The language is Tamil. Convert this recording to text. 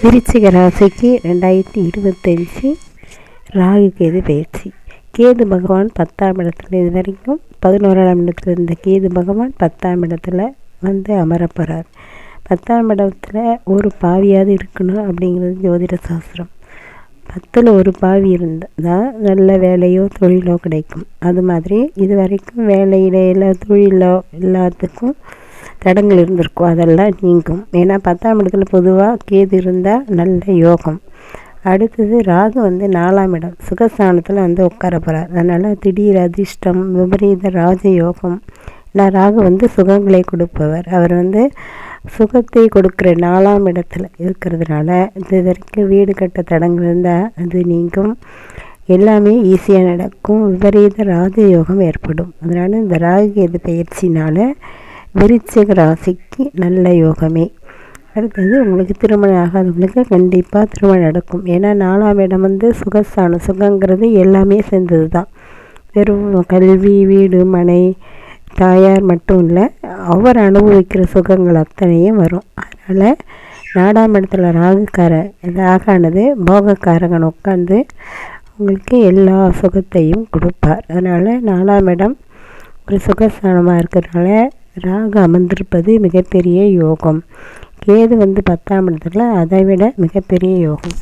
விருச்சிக ராசிக்கு ரெண்டாயிரத்தி இருபத்தஞ்சி ராகு கேது பயிற்சி. கேது பகவான் பத்தாம் இடத்துல இது வரைக்கும் பதினோராம் இடத்துல இருந்த கேது பகவான் பத்தாம் இடத்துல வந்து அமரப்போகிறார் பத்தாம் இடத்துல ஒரு பாவியாவது இருக்கணும் அப்படிங்கிறது ஜோதிட சாஸ்திரம். பத்தில் ஒரு பாவி இருந்தால் நல்ல வேலையோ தொழிலோ கிடைக்கும். அது மாதிரி இது வரைக்கும் வேலையில இல்லை தொழிலோ எல்லாத்துக்கும் தடங்கள் இருந்திருக்கும். அதெல்லாம் நீங்கும். ஏன்னா பத்தாம் இடத்துல பொதுவாக கேது இருந்தால் நல்ல யோகம். அடுத்தது ராகு வந்து நாலாம் இடம். சுகஸ்தானத்தில் வந்து உட்கார போகிறார் அதனால் திடீர் அதிர்ஷ்டம் விபரீத ராஜயோகம். நான் ராகு வந்து சுகங்களை கொடுப்பவர். அவர் வந்து சுகத்தை கொடுக்குற நாலாம் இடத்துல இருக்கிறதுனால இது வரைக்கும் வீடு கட்ட தடங்கள் இருந்தால் அது நீங்கும். எல்லாமே ஈஸியாக நடக்கும். விபரீத ராஜயோகம் ஏற்படும். அதனால் இந்த ராகு எது பயிற்சினால் விருச்சிக ராசிக்கு நல்ல யோகமே. அடுத்தது உங்களுக்கு திருமணம் ஆகாதவங்களுக்கு கண்டிப்பாக திருமணம் நடக்கும். ஏன்னா நாலாம் இடம் வந்து சுகஸ்தானம். சுகங்கிறது எல்லாமே சேர்ந்தது தான் வெறும் கல்வி வீடு மனை தாயார் மட்டும் இல்லை அவர் அனுபவிக்கிற சுகங்கள் அத்தனையும் வரும். அதனால் நாடாம் இடத்துல ராகுக்கார ராகானது போகக்காரகன் உட்காந்து உங்களுக்கு எல்லா சுகத்தையும் கொடுப்பார். அதனால் நாலாம் இடம் ஒரு சுகஸ்தானமாக இருக்கிறதுனால ராகு அமர்ந்திருப்பது மிகப்பெரிய யோகம். கேது வந்து பத்தாம் இடத்துல அதை விட மிகப்பெரிய யோகம்.